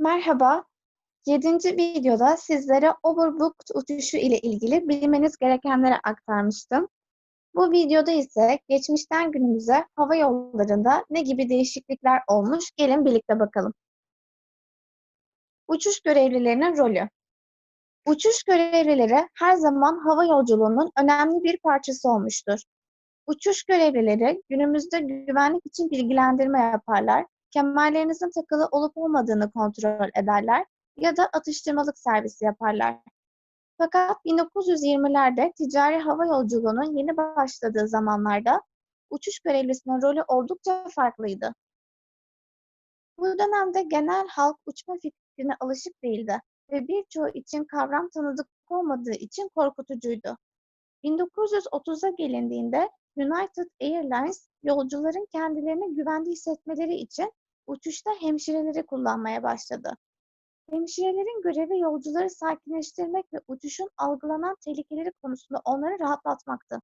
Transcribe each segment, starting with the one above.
Merhaba. 7. videoda sizlere overbooked uçuşu ile ilgili bilmeniz gerekenleri aktarmıştım. Bu videoda ise geçmişten günümüze hava yollarında ne gibi değişiklikler olmuş gelin birlikte bakalım. Uçuş görevlilerinin rolü. Uçuş görevlileri her zaman hava yolculuğunun önemli bir parçası olmuştur. Uçuş görevlileri günümüzde güvenlik için bilgilendirme yaparlar, kemerlerinizin takılı olup olmadığını kontrol ederler ya da atıştırmalık servisi yaparlar. Fakat 1920'lerde ticari hava yolculuğunun yeni başladığı zamanlarda uçuş görevlisinin rolü oldukça farklıydı. Bu dönemde genel halk uçma fikrine alışık değildi ve birçoğu için kavram tanıdık olmadığı için korkutucuydu. 1930'a gelindiğinde United Airlines yolcuların kendilerini güvende hissetmeleri için uçuşta hemşireleri kullanmaya başladı. Hemşirelerin görevi yolcuları sakinleştirmek ve uçuşun algılanan tehlikeleri konusunda onları rahatlatmaktı.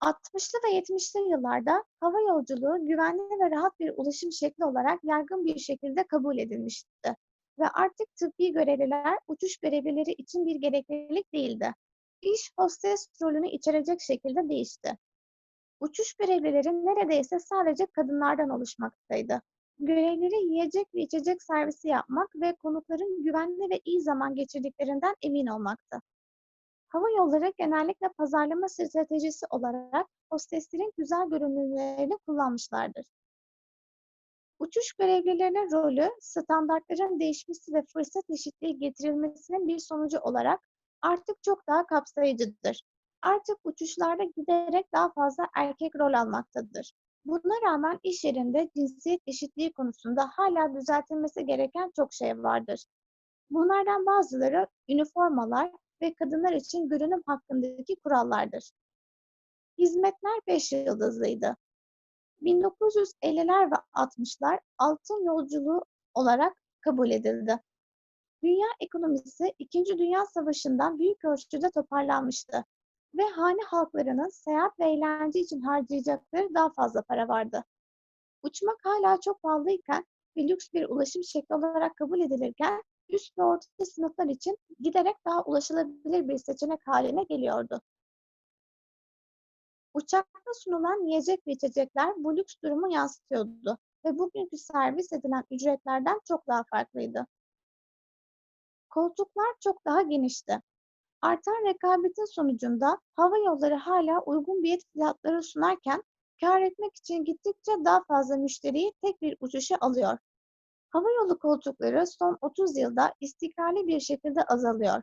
60'lı ve 70'li yıllarda hava yolculuğu güvenli ve rahat bir ulaşım şekli olarak yaygın bir şekilde kabul edilmişti ve artık tıbbi görevliler uçuş görevlileri için bir gereklilik değildi. İş hostes rolünü içerecek şekilde değişti. Uçuş görevlileri neredeyse sadece kadınlardan oluşmaktaydı. Görevleri yiyecek ve içecek servisi yapmak ve konukların güvenli ve iyi zaman geçirdiklerinden emin olmaktı. Hava yolları genellikle pazarlama stratejisi olarak hosteslerin güzel görünümlerini kullanmışlardır. Uçuş görevlilerinin rolü, standartların değişmesi ve fırsat eşitliği getirilmesinin bir sonucu olarak artık çok daha kapsayıcıdır. Artık uçuşlarda giderek daha fazla erkek rol almaktadır. Buna rağmen iş yerinde cinsiyet eşitliği konusunda hala düzeltilmesi gereken çok şey vardır. Bunlardan bazıları üniformalar ve kadınlar için görünüm hakkındaki kurallardır. Hizmetler 5 yıldızlıydı. 1950'ler ve 60'lar altın yolculuğu olarak kabul edildi. Dünya ekonomisi İkinci Dünya Savaşı'ndan büyük ölçüde toparlanmıştı ve hane halklarının seyahat ve eğlence için harcayacakları daha fazla para vardı. Uçmak hala çok pahalıyken ve lüks bir ulaşım şekli olarak kabul edilirken üst ve orta sınıflar için giderek daha ulaşılabilir bir seçenek haline geliyordu. Uçakta sunulan yiyecek ve içecekler bu lüks durumu yansıtıyordu ve bugünkü servis edilen ücretlerden çok daha farklıydı. Koltuklar çok daha genişti. Artan rekabetin sonucunda hava yolları hala uygun bilet fiyatları sunarken kar etmek için gittikçe daha fazla müşteriyi tek bir uçuşa alıyor. Hava yolu koltukları son 30 yılda istikrarlı bir şekilde azalıyor.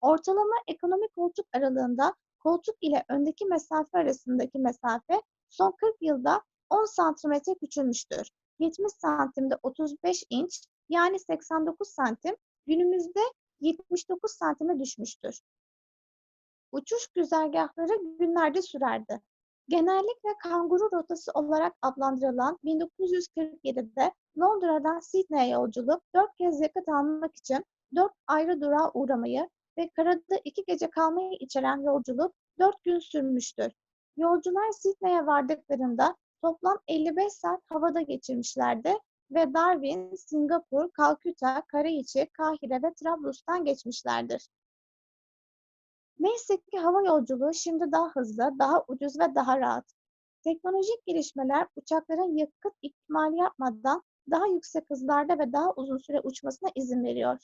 Ortalama ekonomi koltuk aralığında koltuk ile öndeki mesafe arasındaki mesafe son 40 yılda 10 santimetre küçülmüştür. 70 santimde 35 inç yani 89 santim günümüzde 79 santime düşmüştür. Uçuş güzergahları günlerde sürerdi. Genellikle kanguru rotası olarak adlandırılan 1947'de Londra'dan Sydney'e yolculuk dört kez yakıt almak için dört ayrı durağa uğramayı ve karada iki gece kalmayı içeren yolculuk dört gün sürmüştür. Yolcular Sydney'e vardıklarında toplam 55 saat havada geçirmişlerdi ve Darwin, Singapur, Kalküta, Karayiçi, Kahire ve Trablus'tan geçmişlerdir. Neyse ki hava yolculuğu şimdi daha hızlı, daha ucuz ve daha rahat. Teknolojik gelişmeler uçakların yakıt ikmali yapmadan daha yüksek hızlarda ve daha uzun süre uçmasına izin veriyor.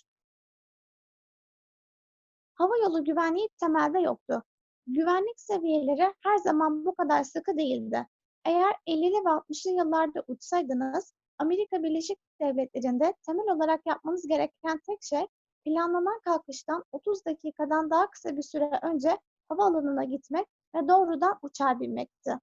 Hava yolu güvenliği temelde yoktu. Güvenlik seviyeleri her zaman bu kadar sıkı değildi. Eğer 50'li ve 60'lı yıllarda uçsaydınız, Amerika Birleşik Devletleri'nde temel olarak yapmanız gereken tek şey planlanan kalkıştan 30 dakikadan daha kısa bir süre önce havaalanına gitmek ve doğrudan uçağa binmekti.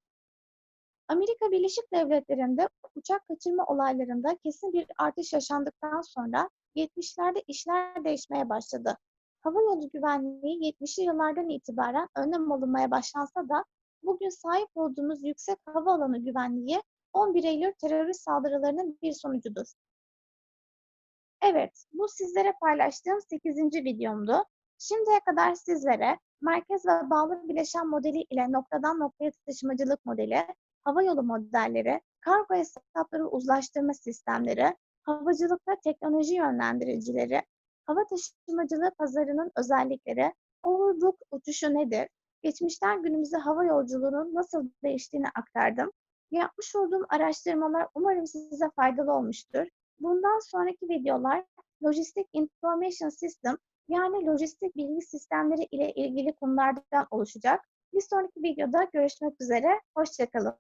Amerika Birleşik Devletleri'nde uçak kaçırma olaylarında kesin bir artış yaşandıktan sonra 70'lerde işler değişmeye başladı. Hava yolu güvenliği 70'li yıllardan itibaren önlem alınmaya başlansa da bugün sahip olduğumuz yüksek havaalanı güvenliği 11 Eylül terörist saldırılarının bir sonucudur. Evet, bu sizlere paylaştığım 8. videomdu. Şimdiye kadar sizlere merkez ve bağlı bileşen modeli ile noktadan noktaya taşımacılık modeli, hava yolu modelleri, kargo hesapları uzlaştırma sistemleri, havacılıkta teknoloji yönlendiricileri, hava taşımacılığı pazarının özellikleri, overbook uçuşu nedir, geçmişten günümüze hava yolculuğunun nasıl değiştiğini aktardım. Yapmış olduğum araştırmalar umarım size faydalı olmuştur. Bundan sonraki videolar Logistic Information System yani lojistik bilgi sistemleri ile ilgili konulardan oluşacak. Bir sonraki videoda görüşmek üzere. Hoşçakalın.